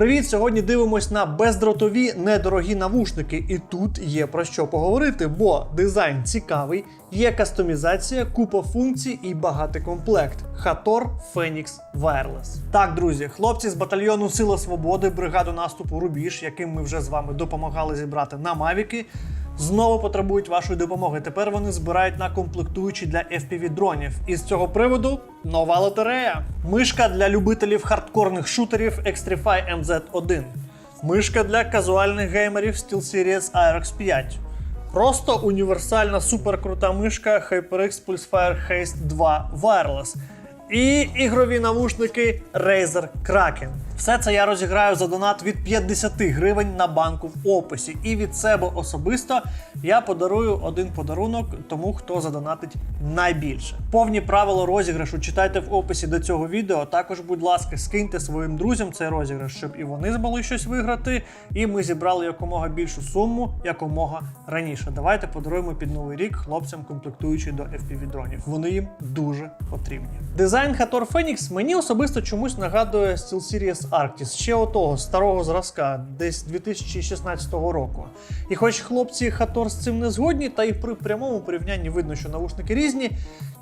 Привіт! Сьогодні дивимось на бездротові недорогі навушники, і тут є про що поговорити, бо дизайн цікавий, є кастомізація, купа функцій і багатий комплект. Hator Phoenix Wireless. Так, друзі, хлопці з батальйону Сила Свободи, бригаду наступу Рубіж, яким ми вже з вами допомагали зібрати на Мавіки. Знову потребують вашої допомоги. Тепер вони збирають на комплектуючі для FPV дронів. І з цього приводу нова лотерея. Мишка для любителів хардкорних шутерів Xtrify MZ1. Мишка для казуальних геймерів SteelSeries IRX 5. Просто універсальна суперкрута мишка HyperX Pulsefire Haste 2 Wireless. І ігрові навушники Razer Kraken. Все це я розіграю за донат від 50 гривень на банку в описі. І від себе особисто я подарую один подарунок тому, хто задонатить найбільше. Повні правила розіграшу читайте в описі до цього відео. Також, будь ласка, скиньте своїм друзям цей розіграш, щоб і вони змогли щось виграти. І ми зібрали якомога більшу суму якомога раніше. Давайте подаруємо під новий рік хлопцям комплектуючі до FPV дронів. Вони їм дуже потрібні. Дизайн Hator Phoenix мені особисто чомусь нагадує SteelSeries Arctis, ще отого старого зразка, десь 2016 року. І хоч хлопці Хатор з цим не згодні, та й при прямому порівнянні видно, що навушники різні.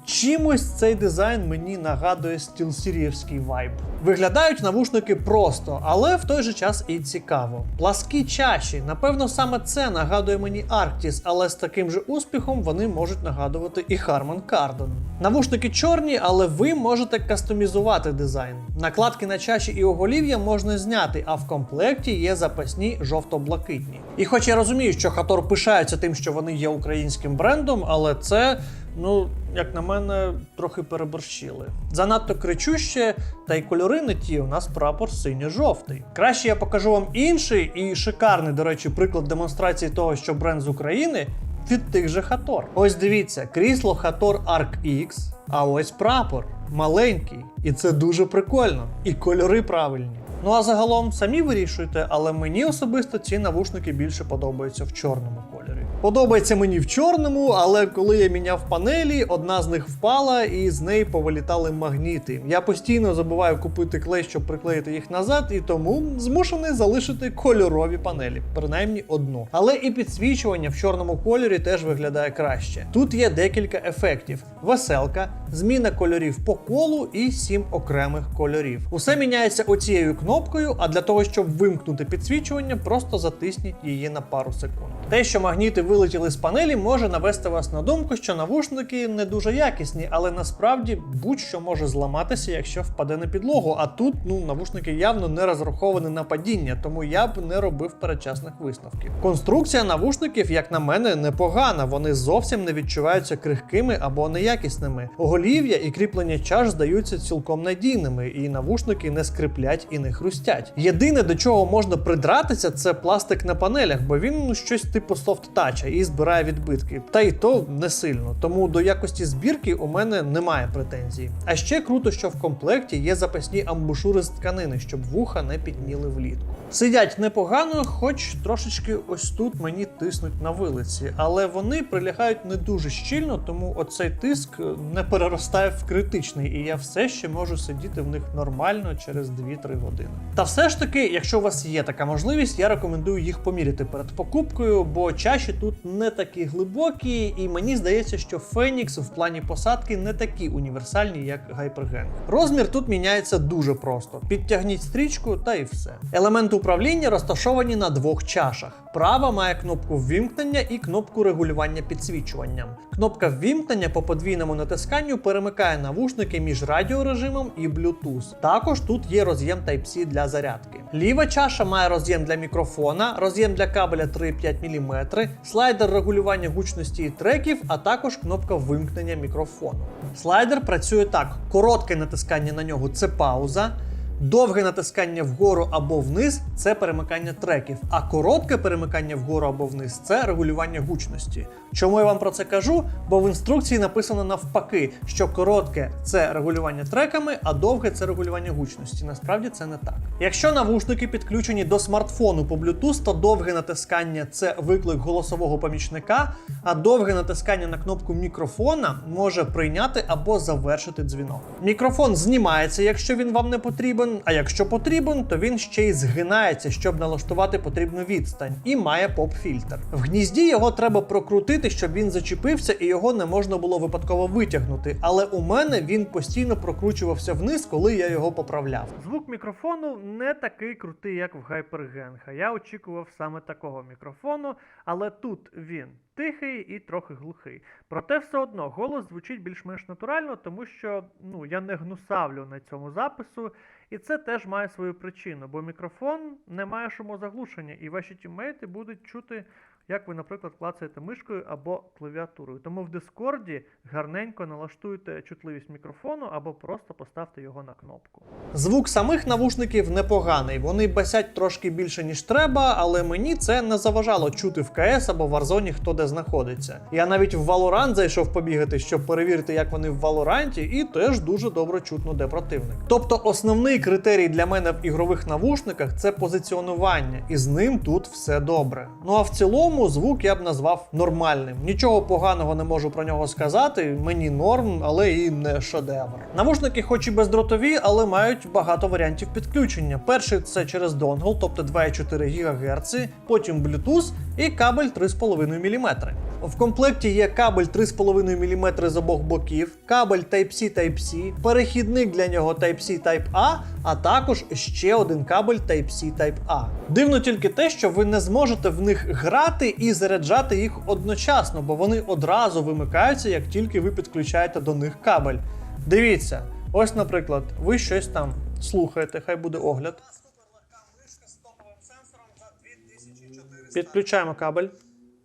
Чимось цей дизайн мені нагадує SteelSeries'ський вайб. Виглядають навушники просто, але в той же час і цікаво. Пласкі чаші, напевно, саме це нагадує мені Arctis, але з таким же успіхом вони можуть нагадувати і Harman Kardon. Навушники чорні, але ви можете кастомізувати дизайн. Накладки на чаші і оголів'я можна зняти, а в комплекті є запасні жовто-блакитні. І хоч я розумію, що Хатор пишається тим, що вони є українським брендом, але це. Ну, як на мене, трохи переборщили. Занадто кричуще, та й кольори не ті, у нас прапор синьо-жовтий. Краще я покажу вам інший і шикарний, до речі, приклад демонстрації того, що бренд з України від тих же Хатор. Ось дивіться, крісло Хатор Arc X, а ось прапор маленький. І це дуже прикольно. І кольори правильні. Ну а загалом самі вирішуйте, але мені особисто ці навушники більше подобаються в чорному кольорі. Подобається мені в чорному, але коли я міняв панелі, одна з них впала і з неї повилітали магніти. Я постійно забуваю купити клей, щоб приклеїти їх назад, і тому змушений залишити кольорові панелі, принаймні одну. Але і підсвічування в чорному кольорі теж виглядає краще. Тут є декілька ефектів: веселка, зміна кольорів по колу і сім окремих кольорів. Усе міняється оцією кнопкою, а для того, щоб вимкнути підсвічування, просто затисніть її на пару секунд. Те, що магніти вилетіли з панелі, може навести вас на думку, що навушники не дуже якісні, але насправді будь-що може зламатися, якщо впаде на підлогу. А тут ну навушники явно не розраховані на падіння, тому я б не робив передчасних висновків. Конструкція навушників, як на мене, непогана. Вони зовсім не відчуваються крихкими або неякісними. Оголів'я і кріплення чаш здаються цілком надійними, і навушники не скриплять і не хрустять. Єдине, до чого можна придратися, це пластик на панелях, бо він ну щось типу софт-тача і збирає відбитки. Та й то не сильно. Тому до якості збірки у мене немає претензій. А ще круто, що в комплекті є запасні амбушури з тканини, щоб вуха не підніли влітку. Сидять непогано, хоч трошечки ось тут мені тиснуть на вилиці, але вони прилягають не дуже щільно, тому оцей тиск не переростає в критичний, і я все ще можу сидіти в них нормально через 2-3 години. Та все ж таки, якщо у вас є така можливість, я рекомендую їх поміряти перед покупкою, бо чаші тут не такі глибокі, і мені здається, що Phoenix в плані посадки не такі універсальні, як Hypergang. Розмір тут міняється дуже просто: підтягніть стрічку та і все. Елементи управління розташовані на двох чашах. Права має кнопку ввімкнення і кнопку регулювання підсвічуванням. Кнопка ввімкнення по подвійному натисканню перемикає навушники між радіорежимом і Bluetooth. Також тут є роз'єм Type-C для зарядки. Ліва чаша має роз'єм для мікрофона, роз'єм для кабеля 3,5 мм, слайдер регулювання гучності і треків, а також кнопка вимкнення мікрофону. Слайдер працює так: коротке натискання на нього це пауза. Довге натискання вгору або вниз це перемикання треків, а коротке перемикання вгору або вниз це регулювання гучності. Чому я вам про це кажу? Бо в інструкції написано навпаки, що коротке це регулювання треками, а довге це регулювання гучності. Насправді це не так. Якщо навушники підключені до смартфону по Bluetooth, то довге натискання це виклик голосового помічника, а довге натискання на кнопку мікрофона може прийняти або завершити дзвінок. Мікрофон знімається, якщо він вам не потрібен, потрібен, а якщо потрібен, то він ще й згинається, щоб налаштувати потрібну відстань, і має поп-фільтр. В гнізді його треба прокрутити, щоб він зачепився і його не можна було випадково витягнути. Але у мене він постійно прокручувався вниз, коли я його поправляв. Звук мікрофону не такий крутий, як в Hypergenha. Я очікував саме такого мікрофону, але тут він тихий і трохи глухий. Проте все одно голос звучить більш-менш натурально, тому що ну я не гнусавлю на цьому запису, і це теж має свою причину, бо мікрофон не має шумозаглушення, і ваші тіммейти будуть чути, як ви, наприклад, клацаєте мишкою або клавіатурою. Тому в Дискорді гарненько налаштуйте чутливість мікрофону або просто поставте його на кнопку. Звук самих навушників непоганий. Вони басять трошки більше, ніж треба, але мені це не заважало чути в КС або в Warzone хто де знаходиться. Я навіть в Valorant зайшов побігати, щоб перевірити, як вони в Валоранті, і теж дуже добре чутно, де противник. Тобто, основний критерій для мене в ігрових навушниках це позиціонування, і з ним тут все добре. Ну а в цілому звук я б назвав нормальним. Нічого поганого не можу про нього сказати. Мені норм, але і не шедевр. Навушники, хоч і бездротові, але мають багато варіантів підключення. Перший це через донгл, тобто 2,4 ГГц, потім Bluetooth і кабель 3,5 мм. В комплекті є кабель 3,5 мм з обох боків, кабель Type-C Type-C, перехідник для нього Type-C Type-A, а також ще один кабель Type-C Type-A. Дивно тільки те, що ви не зможете в них грати і заряджати їх одночасно, бо вони одразу вимикаються, як тільки ви підключаєте до них кабель. Дивіться, ось, наприклад, ви щось там слухаєте, хай буде огляд. Суперлегка мишка з топовим сенсором за 2400. Підключаємо кабель.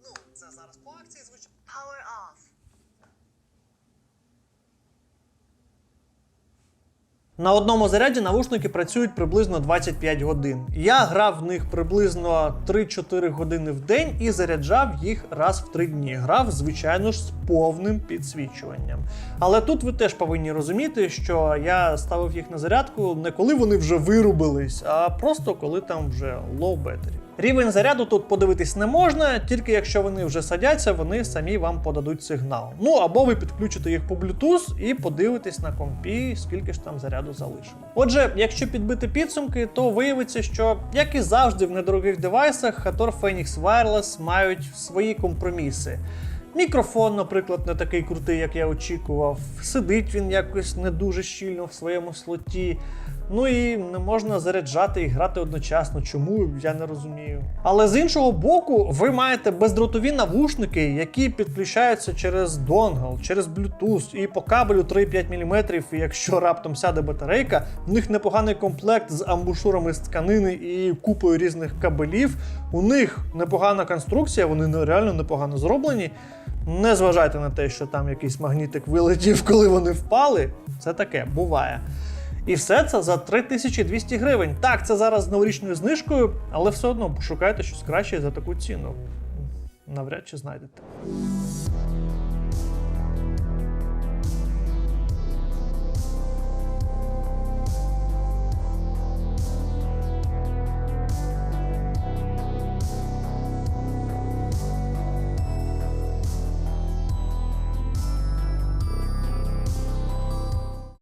Ну, це зараз по акції звучить. Power off. На одному заряді навушники працюють приблизно 25 годин. Я грав в них приблизно 3-4 години в день і заряджав їх раз в 3 дні. Грав, звичайно ж, з повним підсвічуванням. Але тут ви теж повинні розуміти, що я ставив їх на зарядку не коли вони вже вирубились, а просто коли там вже low battery. Рівень заряду тут подивитись не можна, тільки якщо вони вже садяться, вони самі вам подадуть сигнал. Ну або ви підключите їх по Bluetooth і подивитесь на компі, скільки ж там заряду залишило. Отже, якщо підбити підсумки, то виявиться, що як і завжди в недорогих девайсах, Hator Phoenix Wireless мають свої компроміси. Мікрофон, наприклад, не такий крутий, як я очікував. Сидить він якось не дуже щільно в своєму слоті. Ну і не можна заряджати і грати одночасно. Чому я не розумію. Але з іншого боку, ви маєте бездротові навушники, які підключаються через донгл, через Bluetooth і по кабелю 3,5 мм. І якщо раптом сяде батарейка, в них непоганий комплект з амбушурами з тканини і купою різних кабелів. У них непогана конструкція, вони реально непогано зроблені. Не зважайте на те, що там якийсь магнітик вилетів, коли вони впали. Це таке буває. І все це за 3200 гривень. Так, це зараз з новорічною знижкою, але все одно пошукайте щось краще за таку ціну. Навряд чи знайдете.